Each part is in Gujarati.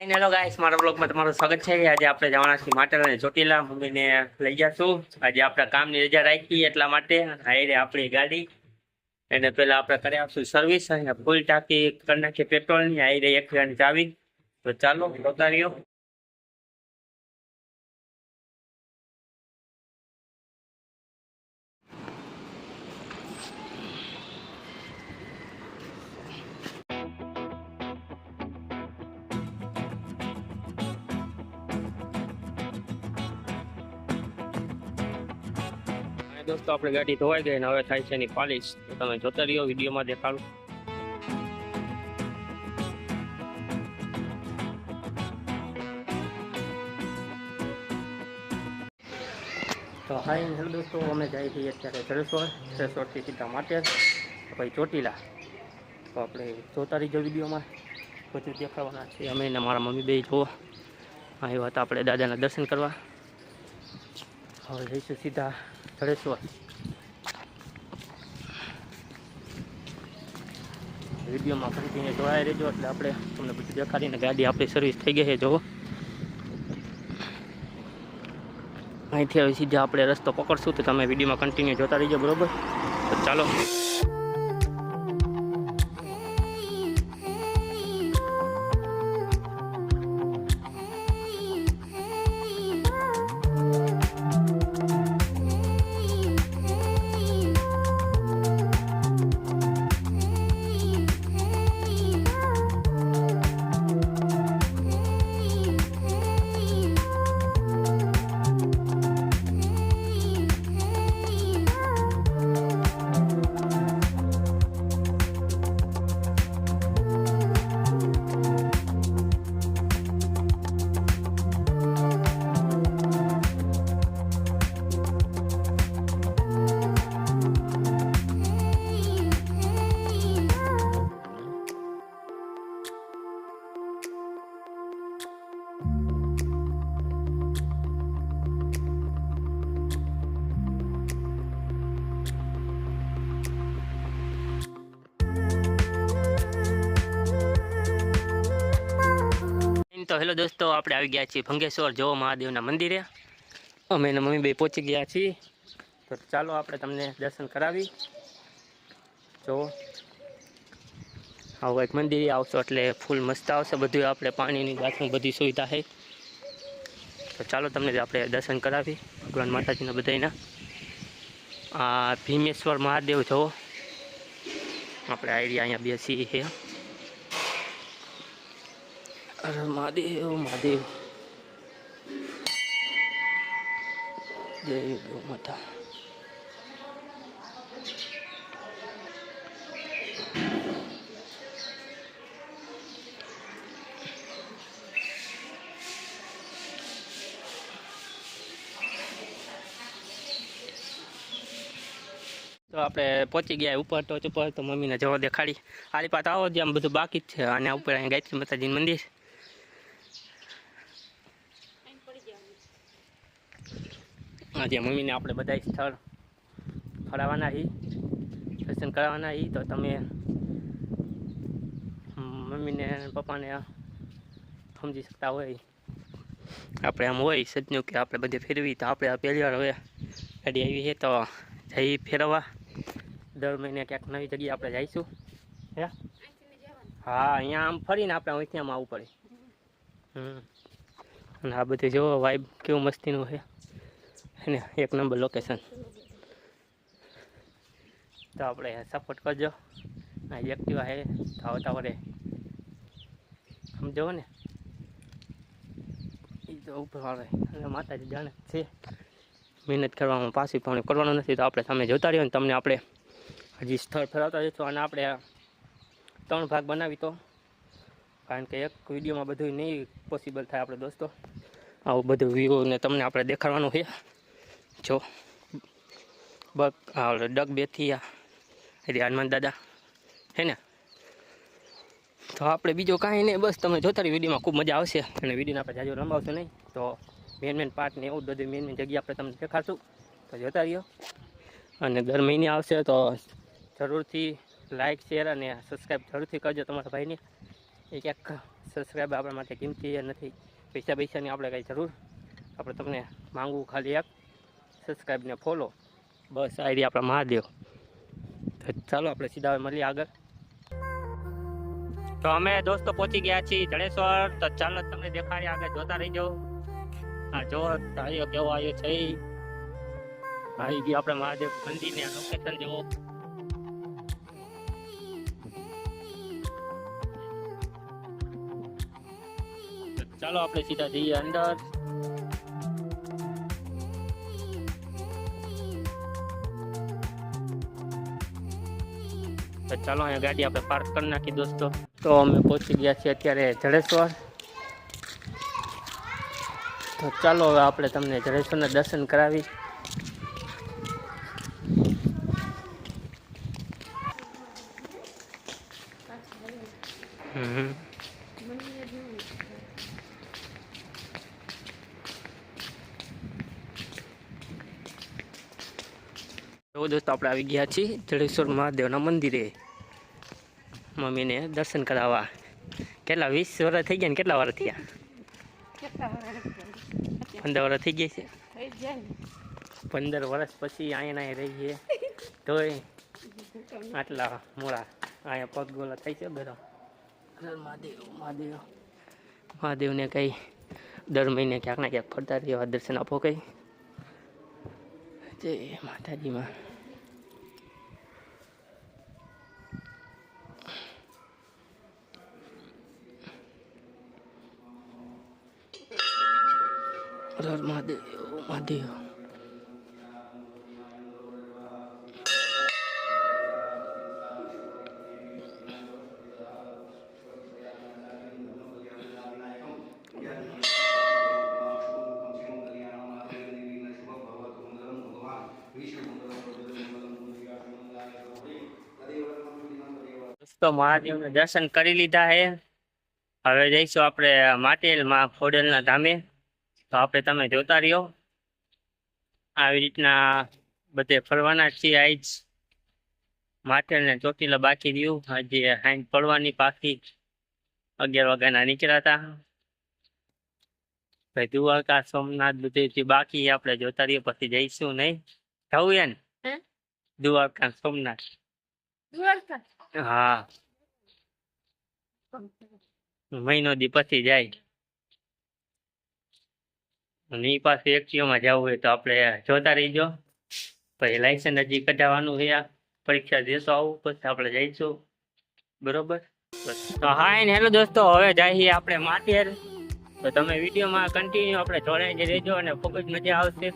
હેલો ગાઈસ મારા બ્લોગમાં તમારું સ્વાગત છે. આજે આપણે જવાના છીએ માટેલ અને ચોટીલા મમ્મીને લઈ જશું. આજે આપણે કામની રજા રાખી એટલા માટે હાઈરે આપણી ગાડી. એને પહેલા આપણે કરી આપશું સર્વિસ અને ફૂલ ટાંકી કરી નાખીએ પેટ્રોલની હાઈરે એક ચાવી. તો ચાલો જોતા દોસ્તો, આપણે ગાડી ધોવાઈ ગઈ અને હવે થાય છે એની પાલિશ. તો તમે જોતા રહ્યો, વિડીયોમાં દેખાડું. તો હાઈ હેલો દોસ્તો, અમે જઈએ છીએ અત્યારે જળેશ્વર જળેશ્વરથી સીધા માટે પછી ચોટીલા. તો આપણે જોતા રહીજો વિડીયોમાં. બધું દેખાડવાના છે. અમે ને મારા મમ્મી બે જોવા. આવ્યા હતા આપણે દાદાના દર્શન કરવા. હવે જઈશું સીધા. જડેશ્વર વિડીયોમાં કન્ટિન્યુ જોડાઈ રહેજો એટલે આપણે તમને બધું દેખાડીને ગાડી આપણી સર્વિસ થઈ ગઈ છે, જુઓ. અહીંથી હવે સીધા આપણે રસ્તો પકડશું તો તમે વિડીયોમાં કન્ટિન્યુ જોતા રહીજો, બરોબર? તો ચાલો. તો હેલો દોસ્તો, આપણે આવી ગયા છીએ ભંગેશ્વર જો મહાદેવના મંદિરે. અમે એના મમ્મી બે પહોંચી ગયા છીએ. તો ચાલો આપણે તમને દર્શન કરાવી. જો. આવું એક મંદિરે આવશો એટલે ફૂલ મસ્ત આવશે. બધું આપણે પાણીની બાથરૂમ બધી સુવિધા છે. તો ચાલો તમને આપણે દર્શન કરાવી. ભગવાન માતાજીના બધાના આ ભીમેશ્વર મહાદેવ, જો. આપણે આઈડિયા અહીંયા બેસી છે અરે મહાદેવ મહાદેવ. જય ગૌ માતા તો આપણે પહોંચી ગયા ઉપર ટોચ ઉપર, તો મમ્મીને જવા દેખાડી. આલી પાત આવો જે આમ બધું બાકી જ છે. અને ઉપર અહીં ગાયત્રી માતાજીનું મંદિર આજે મમ્મીને આપણે બધા સ્થળ ફરાવાના હી દર્શન કરાવવાના હી તો તમે મમ્મીને પપ્પાને સમજી શકતા હોય. આપણે આમ હોય સજનું કે આપણે બધે ફેરવી, તો આપણે પહેલી વાર હવે ગાડી આવી છે, તો જઈ ફેરવવા. દર મહિને ક્યાંક નવી જગ્યાએ આપણે જઈશું. હે? હા, અહીંયા આમ ફરીને આપણે અહીંથી આમ આવવું પડે. હમ. અને આ બધું જોવો વાઇબ કેવું મસ્તીનું છે. ને એક નંબર લોકેશન તો આપણે સપોર્ટ કરજો. આ એક્ટિવા તો આવતા વડે સમજો ને? એ તો ઉપર આવે. અને માતાજી જાણે છે. મહેનત કરવામાં પાછી પણ કરવાનું નથી, તો આપણે સામે જોતા રહીએ ને તમને આપણે હજી સ્થળ ફેરવતા જઈશું. અને આપણે ત્રણ ભાગ બનાવી તો. કારણ કે એક વિડીયોમાં બધું નહીં પોસિબલ થાય આપણે દોસ્તો. આવું બધું વ્યૂ ને તમને આપણે દેખાડવાનું છે. જો. બક ડગ બેથી આ. હનુમાન દાદા. હે ને? તો આપણે બીજો કાંઈ નહીં, બસ તમે જોતા રહી વિડીયોમાં ખૂબ મજા આવશે. અને વિડીયોને આપણે જાજો રમાવશો નહીં, તો મેન મેન પાર્ટ ને એવું બધું મેન મેન જગ્યા આપણે તમને દેખાડશું. તો જોતા રહ્યો અને દર મહિને આવશે, તો જરૂરથી લાઇક શેર અને સબસ્ક્રાઈબ જરૂરથી કરજો તમારા ભાઈને. એક એક સબસ્ક્રાઈબ આપણા માટે કિંમતી નથી. પૈસા પૈસાની આપણે કંઈ જરૂર. આપણે તમને માંગવું ખાલી એક. સબસ્ક્રાઈબ ને ફોલો બસ આઈડી આપણા મહાદેવ. ચાલો આપણે સીધા મળીએ આગળ. તો અમે દોસ્તો પહોંચી ગયા છીએ જડેશ્વર. તો ચાલો તમને દેખાડી આગળ. જોતા રહીજો. હા, જો આવ્યો કેવો આવ્યો છે. આવી ગયો આપણે મહાદેવ મંદિરને લોકેશન જેવો ચાલો આપણે સીધા જઈએ અંદર. તો ચાલો, અહીંયા ગાડી આપણે પાર્ક કરી નાખી દોસ્તો. તો અમે પહોંચી ગયા છીએ અત્યારે જડેશ્વર. તો ચાલો, હવે આપણે તમને જડેશ્વરના દર્શન કરાવી દોસ્તો આપણે આવી ગયા છીએ. જડેશ્વર મહાદેવના મંદિરે. મમ્મીને દર્શન કરાવવા. કેટલા? વીસ વર્ષ થઈ ગયા ને કેટલા વર્ષ થયા? પંદર વર્ષ થઈ ગયા છે. પંદર વર્ષ પછી અહીંયા રહીએ તોય આટલા મોડા અહીંયા પગ ગોલા થાય છે બધો મહાદેવ મહાદેવ. મહાદેવને કંઈ દર મહિને ક્યાંક ના ક્યાંક ફરતા રહેવા દર્શન આપો કંઈ. જય માતાજીમાં. હર મહાદેવ મહાદેવ તો મહાદેવના દર્શન કરી લીધા હે. હવે જઈશું આપણે માટેલમાં, ખોડલના ધામે. તો આપણે તમે જોતા રહ્યો. આવી રીતના બધે ફરવાના છીએ આજ માટેલને ચોટીલા બાકી રહ્યું. આજે હાઈન પડવાની પાકી અગિયાર વાગ્યાના નીકળ્યા હતા. ભાઈ દ્વારકા સોમનાથ બધેથી બાકી આપણે જોતા રહીએ પછી જઈશું નહીં. જવું યાર? દ્વારકા સોમનાથ. હા. મહિનો દી પછી જાય. અને એ પાસે એકચીઓમાં જવું હોય તો આપણે જોતા રહીજો. પછી લાઇસન્સ હજી કઢાવવાનું છે પરીક્ષા દેશો આવું, પછી આપણે જઈશું. બરોબર. તો હાય ને હેલો દોસ્તો, હવે જઈએ આપણે માટેર તો તમે વિડીયોમાં કન્ટિન્યુ આપણે જોડાઈ રહેજો અને ખૂબ જ મજા આવશે.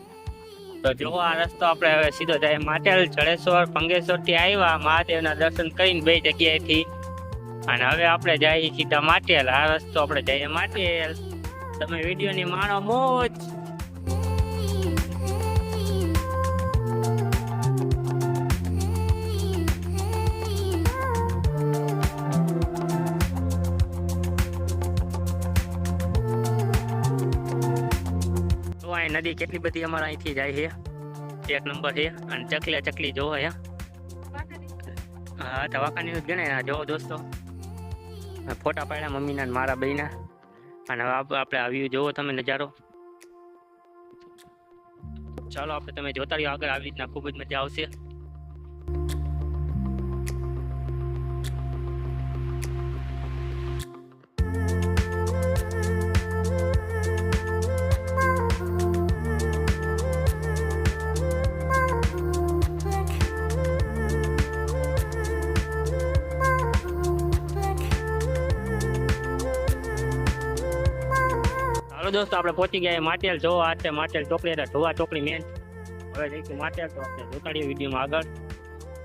તો જો આ રસ્તો આપણે હવે સીધો જાય માટેલ જડેશ્વર પંગેશ્વરથી આવ્યા. મહાદેવના દર્શન કરીને બે જગ્યાએથી. અને હવે આપણે જઈએ સીધા માટેલ આ રસ્તો આપણે જઈએ માટેલ તમે વિડીયોની માણો મોજ. તો નદી કેટલી બધી અમારા અહીંથી જાય છે? એક નંબર છે. અને ચકલે ચકલી જોવો હે હા દવાખાની જ ગણાય જોવો દોસ્તો. ફોટા પાડ્યા મમ્મીના મારા બહેના અને આપણે આવી જોવો તમે નજારો. ચાલો, આપણે તમે જોતા રહ્યો. આગળ આવી રીતના ખૂબ જ મજા આવશે. દોસ્તો, આપણે પહોંચી ગયા માટેલ જો આ છે માટેલ ચોકડી, એટલે ધોવા ચોકડી મેન હવે જઈશું માટેલ તો આપણે જોતાડીએ વિડીયોમાં આગળ.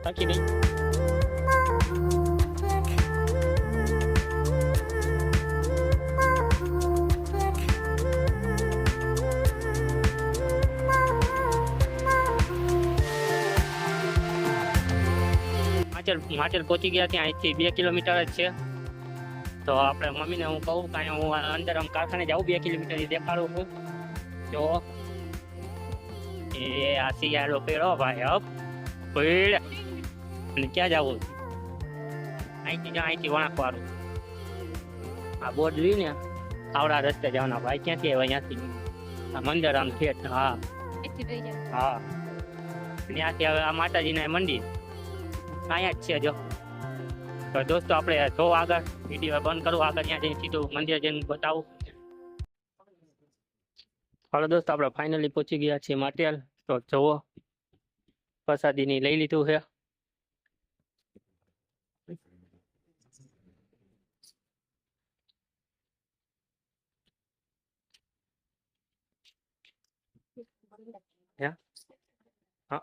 બાકી નહીં. માચેલ માચેલ પહોંચી ગયા ત્યાં અહીંથી બે કિલોમીટર જ છે. તો આપણે મમ્મીને હું કહું કાંઈ હું અંદર આમ કારખાને જાઉં બે કિલોમીટર દેખાડું છું. જો. એ આ શિયાળો પેડો ભાઈ હપ. પેડ અને ક્યાં જવું? અહીંથી જા અહીંથી વણાક વાળું આ બોર્ડ રહ્યું ને આવડા રસ્તે જવાના ભાઈ ક્યાંથી આવ્યા? અહીંયાથી. આ મંદિર આમ ઠેઠ હા. હા. ત્યાંથી હવે આ માતાજીના મંદિર. અહીંયા જ છે જો. દોસ્તો, આપણે જો આગળ વીડિયો બંધ કરું. આગળ ત્યાં જઈને સીધું મંદિર જઈને બતાવું. હાલો દોસ્તો, આપણે ફાઇનલી પહોંચી ગયા છીએ માટેલ તો જુઓ, પ્રસાદીની લઈ લીધું છે. Ja. હા.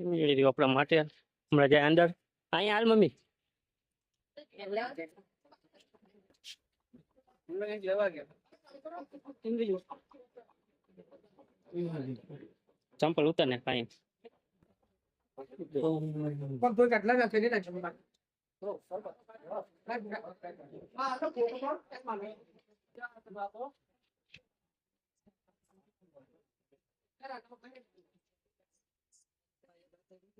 એ લીધું આપણા માટે હમણાં જાય અંદર અહીંયા હાલ મમ્મી ચંપલ ઉતર ને કાંઈ Con tôi gặt lên là thế này cho bạn. પેલા હું હજી આવું મોટા પગલે ત્યાં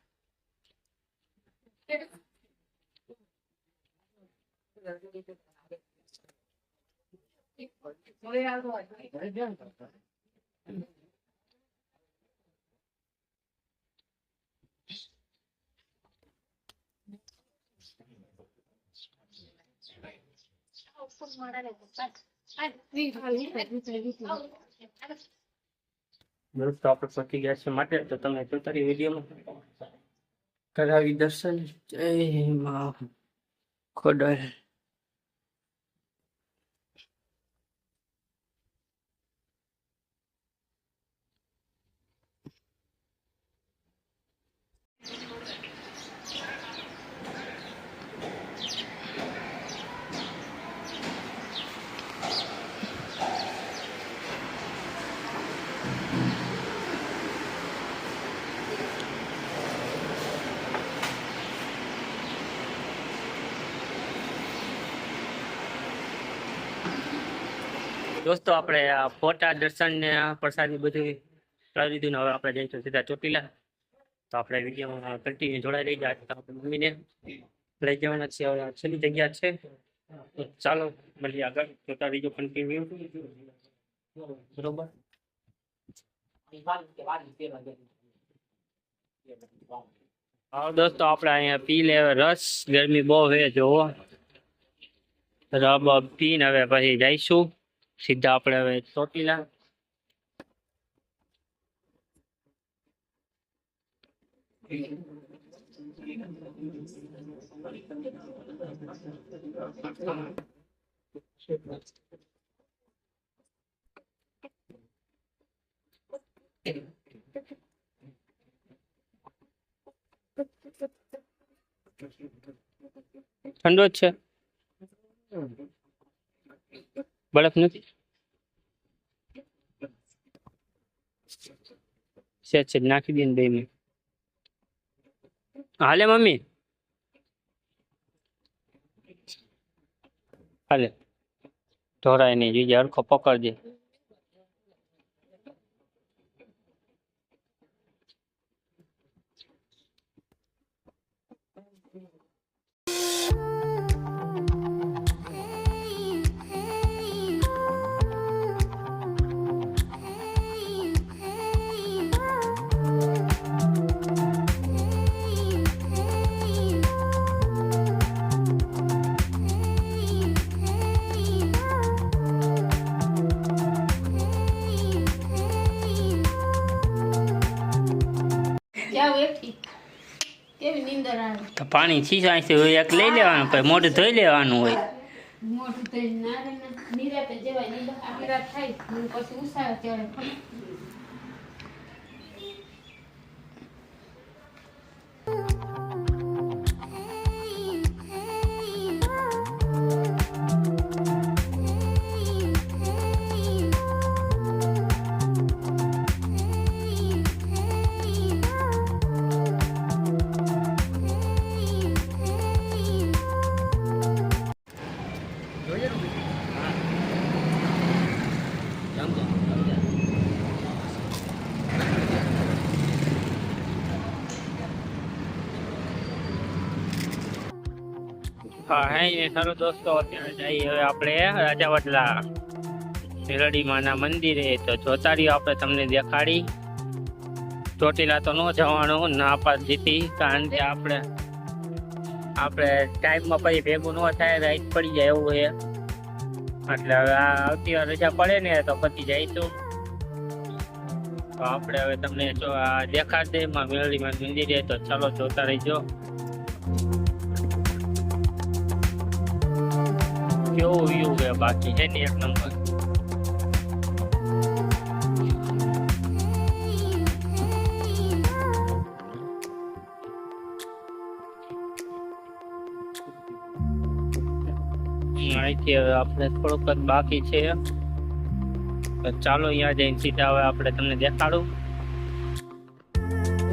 દોસ્તો ગયા છે માટે તો તમે જોતા વિડીયોમાં કરાવી દર્શન જય મા ખોડલ દોસ્તો, આપણે આ ફોટા દર્શન ને આ પ્રસાદી બધું કરી દીધું ને હવે આપણે જઈશું સીધા ચોટીલા. તો આપણે વિડીયોમાં કન્ટિન્યુ જોડાઈ રહી જાય તો આપણે મમ્મીને લઈ જવાના છે હવે આ છેલ્લી જગ્યા છે. તો ચાલો, મળીએ આગળ. જોતા રહીજો કન્ટિન્યુ બરોબર? હા, દોસ્તો, આપણે અહીંયા પી લે, રસ, ગરમી બહુ હે જોવો રબ પીને હવે પછી જઈશું. સીધા આપણે હવે ચોટીલા ઠંડો જ છે. બરફ નથી? સેજ સેજ નાખી દે ને હાલે, મમ્મી? હાલે. ઢોરાય નહીં જોઈએ હરખો પકડજે. તો પાણી છીસાય છે, એક લઈ લેવાનું પછી મોઢું ધોઈ લેવાનું હોય. મોઢું ધોઈ ના રે નિરાતે જવાય નીંદર થાય પછી ઉસાવે ત્યારે. હા, હે સારું દોસ્તો, અત્યારે હવે આપણે રાજાવડલા શિરડીમાના મંદિરે. તો જોતા આપણે તમને દેખાડી. ચોટીલા તો ન જવાનું, ના પાડ દીધી કારણ કે આપણે આપણે ટાઈમમાં પછી ભેગું ન થાય, રાઈટ પડી જાય એવું છે. એટલે હવે આ આવતી વાર રજા પડે ને, તો પછી જઈશું તો. આપણે હવે તમને જો આ દેખાડ દે, માં મેળવીમાં મંદિરે, તો ચાલો જોતા રહીજો. કેવો વ્યૂ છે? બાકી છે ને એક નંબર. અહીંથી હવે આપણે થોડુંક જ બાકી છે. ચાલો અહીંયા જઈને સીધા હવે આપણે તમને દેખાડું.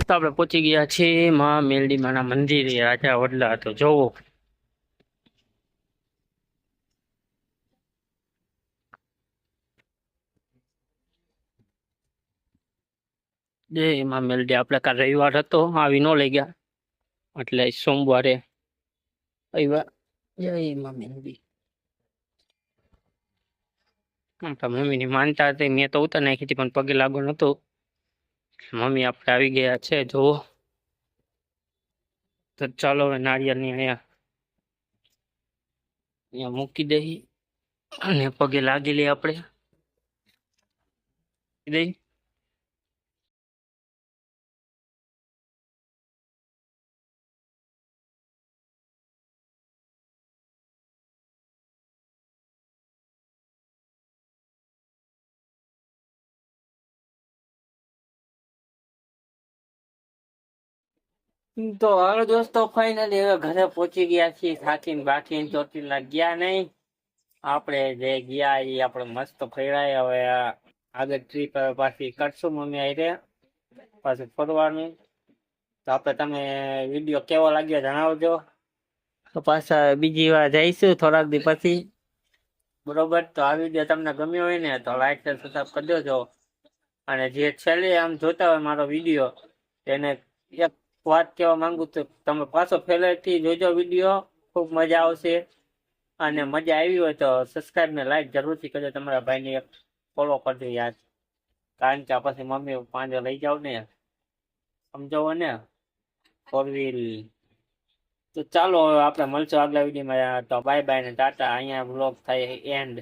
તો આપણે પહોંચી ગયા છીએ મા મેલડી માના મંદિરે, રાજા વડલા તો જોવો. જય માં મેલડી આપણે કાલ રવિવાર હતો, આવી ન લઈ ગયા. એટલે સોમવારે આવ્યા. જય માં મેલડી આપણા મમ્મીની માનતા હતી, મેં તો ઉતાર નાખી હતી, પણ પગે લાગુ નહોતું મમ્મી આપણે આવી ગયા છે જુઓ તો ચાલો હવે નાળિયેરની અહીંયા અહીંયા મૂકી દઈ અને પગે લાગી લઈએ આપણે. દઈ તો હાલો દોસ્તો ફાઇનલી હવે ઘરે પહોંચી ગયા છીએ, થાકીને બાકીને ચોટીલા ગયા નહીં. આપણે જે ગયા એ આપણે મસ્ત ફેરાય, હવે આગળ ટ્રીપ હવે પાછી કરશું, મમ્મી આઈ પાછું ફરવાનું. તો આપણે તમે વીડિયો કેવો લાગ્યો જણાવજો. તો પાછા બીજી વાર જઈશું થોડાક દી પછી. બરોબર, તો આ વીડિયો તમને ગમ્યો હોય ને, તો લાઈક સબસ્ક્રાઈબ કરી દેજો. અને જે છેલ્લે આમ જોતા હોય મારો વીડિયો તેને એક વાત કહેવા માંગુ તો તમે પાછો ફેલેથી જોજો વીડિયો. ખૂબ મજા આવશે. અને મજા આવી હોય તો સબસ્ક્રાઈબ ને લાઈક જરૂરથી કરજો. તમારા ભાઈને એક ફોલો કરજો યાર. કારણ કે પછી મમ્મી પાંજે લઈ જાવ ને. સમજાવો ને? ફોર વ્હીલ તો ચાલો હવે આપણે મળશું આગલા વિડીયોમાં. તો બાય બાય ને ટાટા. અહીંયા બ્લોગ થાય એન્ડ